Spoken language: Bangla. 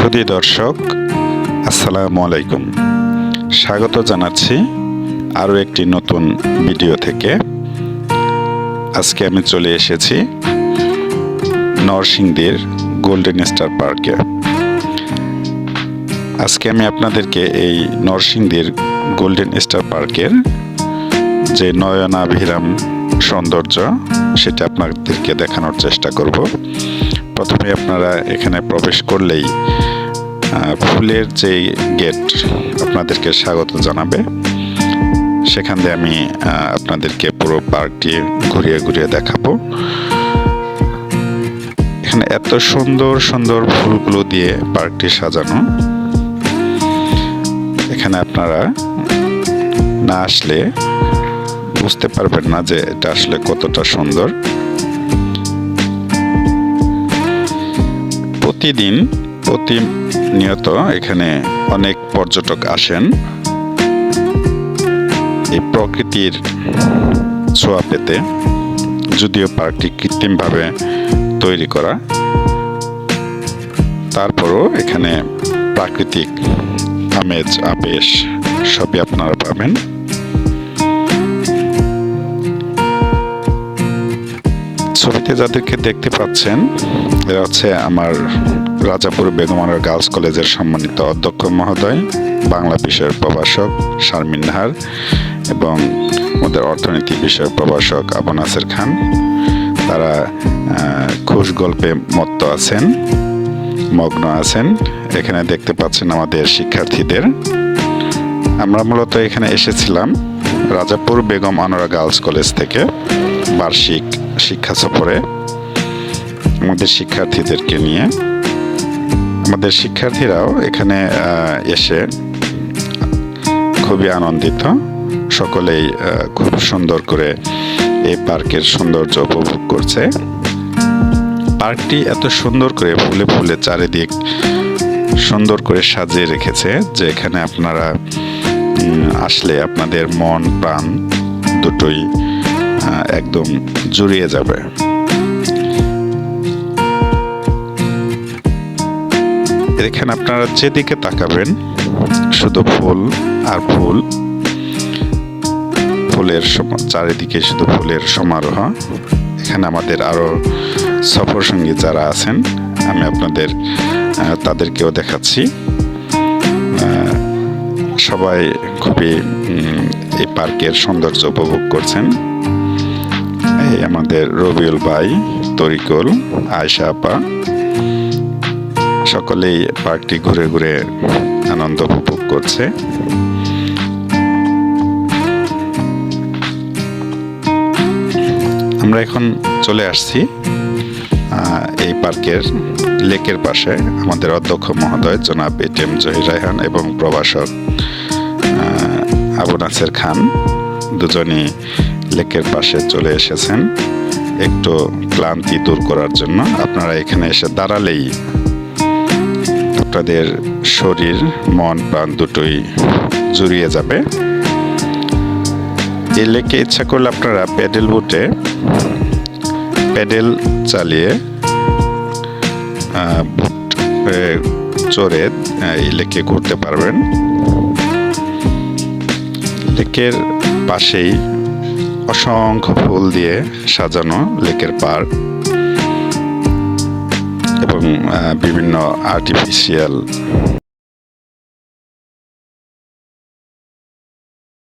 সুধী দর্শক, আসসালামু আলাইকুম। স্বাগত জানাচ্ছি আরও একটি নতুন ভিডিও থেকে। আজকে আমি চলে এসেছি নরসিংদীর গোল্ডেন স্টার পার্কে। আজকে আমি আপনাদেরকে এই নরসিংদীর গোল্ডেন স্টার পার্কের যে নয়নাভিরাম সৌন্দর্য, সেটা আপনাদেরকে দেখানোর চেষ্টা করব। প্রথমে আপনারা এখানে প্রবেশ করলেই ফুলের যে গেট আপনাদেরকে স্বাগত জানাবে, সেখান দিয়ে আমি আপনাদেরকে পুরো পার্কটি ঘুরিয়ে ঘুরিয়ে দেখাবো। এখানে এত সুন্দর সুন্দর ফুলগুলো দিয়ে পার্কটি সাজানো। এখানে আপনারা না আসলে বুঝতে পারবেন না যে এটা আসলে কতটা সুন্দর। প্রতিদিন প্রতিনিয়ত এখানে অনেক পর্যটক আসেন। এই প্রকৃতির ছোঁয়া পেতে যদিও পার্কটি কৃত্রিমভাবে তৈরি করা। তারপরও এখানে প্রাকৃতিক আমেজ, আবেশ সবই আপনারা পাবেন। ছবিতে যাদেরকে দেখতে পাচ্ছেন, এরা হচ্ছে আমার রাজাপুর বেগমারা গার্লস কলেজের সম্মানিত অধ্যক্ষ মহোদয়, বাংলা বিষয়ের প্রভাষক শারমিন নাহার এবং ওদের অর্থনীতি বিষয়ক প্রভাষক আবু নাসের খান। তারা খুশ গল্পে মত্ত আছেন, মগ্ন আছেন। এখানে দেখতে পাচ্ছেন আমাদের শিক্ষার্থীদের। আমরা মূলত এখানে এসেছিলাম রাজাপুর বেগম আনোরা গার্লস কলেজ থেকে। বার্ষিক শিক্ষা সফরে আমাদের শিক্ষার্থীদেরকে নিয়ে। আমাদের শিক্ষার্থীরাও এখানে এসে খুবই আনন্দিত। সকলেই খুব সুন্দর করে এই পার্কের সৌন্দর্য উপভোগ করছে। পার্কটি এত সুন্দর করে ফুলে ফুলে চারিদিক সুন্দর করে সাজিয়ে রেখেছে যে এখানে আপনারা আসলে আপনাদের মন, প্রাণ দুটোই একদম জুড়িয়ে যাবে। এখানে আপনারা যেদিকে তাকাবেন, শুধু ফুল আর ফুল, ফুলের চারিদিকে শুধু ফুলের সমারোহ। এখানে আমাদের আরও সফর সঙ্গী যারা আছেন, আমি আপনাদের তাদেরকেও দেখাচ্ছি। সবাই খুবই এই পার্কের সৌন্দর্য উপভোগ করছেন। আমাদের রবিউল ভাই, তরিকুল, আয়শা আপা, সকলেই পার্কটি ঘুরে ঘুরে আনন্দ উপভোগ করছে। আমরা এখন চলে আসছি এই পার্কের লেকের পাশে আমাদের অধ্যক্ষ মহোদয়, জনাব এটিএম জহির রায়হান এবং প্রভাষক আবু নাসের খান। দুজনই লেকের পাশে চলে এসেছেন। একটু ক্লান্তি দূর করার জন্য আপনারা এখানে এসে দাঁড়ালেই আপনাদের শরীর, মন, প্রাণ দুটোই জুড়িয়ে যাবে। এই লেকে ইচ্ছা করলে আপনারা প্যাডেল বুটে প্যাডেল চালিয়ে বুট চড়ে এই লেকে ঘুরতে পারবেন। লেকের পাশেই অসংখ্য ফুল দিয়ে সাজানো লেকের পার এবং বিভিন্ন আর্টিফিশিয়াল